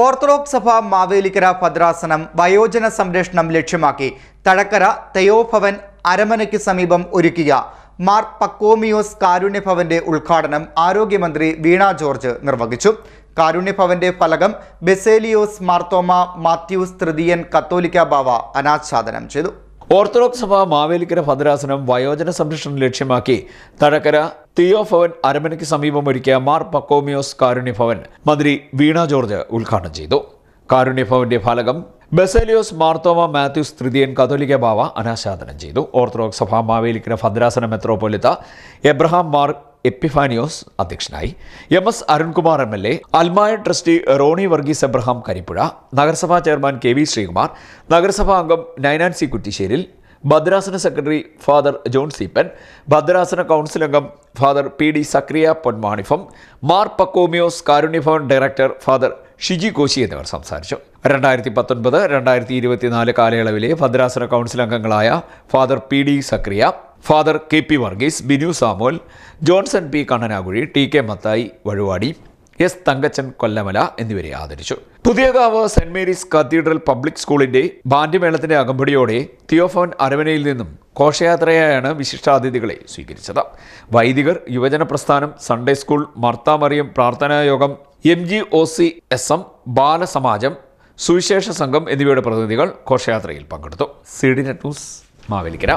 Orthodox സഭ മാവേലിക്കര ഭദ്രാസനം വയോജന സംരക്ഷണം ലക്ഷ്യമാക്കി തഴക്കര തെയോഭവൻ അരമനയ്ക്ക് സമീപം ഒരുക്കിയ മാർ പക്കോമിയോസ് കാരുണ്യഭവന്റെ ഉദ്ഘാടനം ആരോഗ്യമന്ത്രി വീണ ജോർജ് നിർവഹിച്ചു. കാരുണ്യഭവന്റെ ഫലകം ബെസേലിയോസ് മാർത്തോമ മാത്യൂസ് തൃതീയൻ കത്തോലിക്ക ബാവ അനാച്ഛാദനം ചെയ്തു. ഓർത്തഡോക്സ് സഭ മാവേലിക്കര ഭദ്രാസനം വയോജന സംരക്ഷണം ലക്ഷ്യമാക്കി തഴക്കര തിയോഭവൻ അരമനയ്ക്ക് സമീപം ഒരുക്കിയ മാർ പക്കോമിയോസ് കാരുണ്യഭവൻ മന്ത്രി വീണ ജോർജ് ഉദ്ഘാടനം ചെയ്തു. കാരുണ്യഭവന്റെ ഫലകം ബെസേലിയോസ് മാർത്തോമ മാത്യൂസ് തൃതീയൻ കത്തോലിക്ക ബാവ അനാശാദനം ചെയ്തു. ഓർത്തഡോക്സ് സഭ മാവേലിക്കിന് ഭദ്രാസന മെത്രോപൊലിത്ത എബ്രഹാം മാർ എപ്പിഫാനിയോസ് അധ്യക്ഷനായി. M S Arunkumar M L A അൽമായ trustee Ronnie Varghese Abraham Karippuzha നഗരസഭാ ചെയർമാൻ കെ വി ശ്രീകുമാർ നഗരസഭാ അംഗം നൈനാൻസി കുറ്റിശ്ശേരിൽ ഭദ്രാസന സെക്രട്ടറി ഫാദർ ജോൺ സീപ്പൻ ഭദ്രാസന കൗൺസിൽ അംഗം father P D Zacharia പൊന്മാണിഫം Mar Pachomios Karunyabhavan director father Shiji Koshy എന്നിവർ സംസാരിച്ചു. രണ്ടായിരത്തി പത്തൊൻപത് രണ്ടായിരത്തി ഇരുപത്തിനാല് കാലയളവിലെ ഭദ്രാസന കൗൺസിൽ അംഗങ്ങളായ father P D Zacharia father K P Varghese Binu Samuel Johnson P Kannanakuzhi T K Mathai Vazhuvadi S Thankachan Kollamala എന്നിവരെ ആദരിച്ചു. Puthiyakavu saint Mary's cathedral public സ്കൂളിന്റെ ബാൻഡ്യമേളത്തിന്റെ അകമ്പടിയോടെ തിയോഫോൻ അരവനയിൽ നിന്നും ഘോഷയാത്രയായാണ് വിശിഷ്ടാതിഥികളെ സ്വീകരിച്ചത്. വൈദികർ യുവജന പ്രസ്ഥാനം Sunday school Marthamariam പ്രാർത്ഥനായോഗം M G O C S M ബാലസമാജം സുവിശേഷ സംഘം എന്നിവയുടെ പ്രതിനിധികൾ ഘോഷയാത്രയിൽ പങ്കെടുത്തു. C D net news Mavelikara.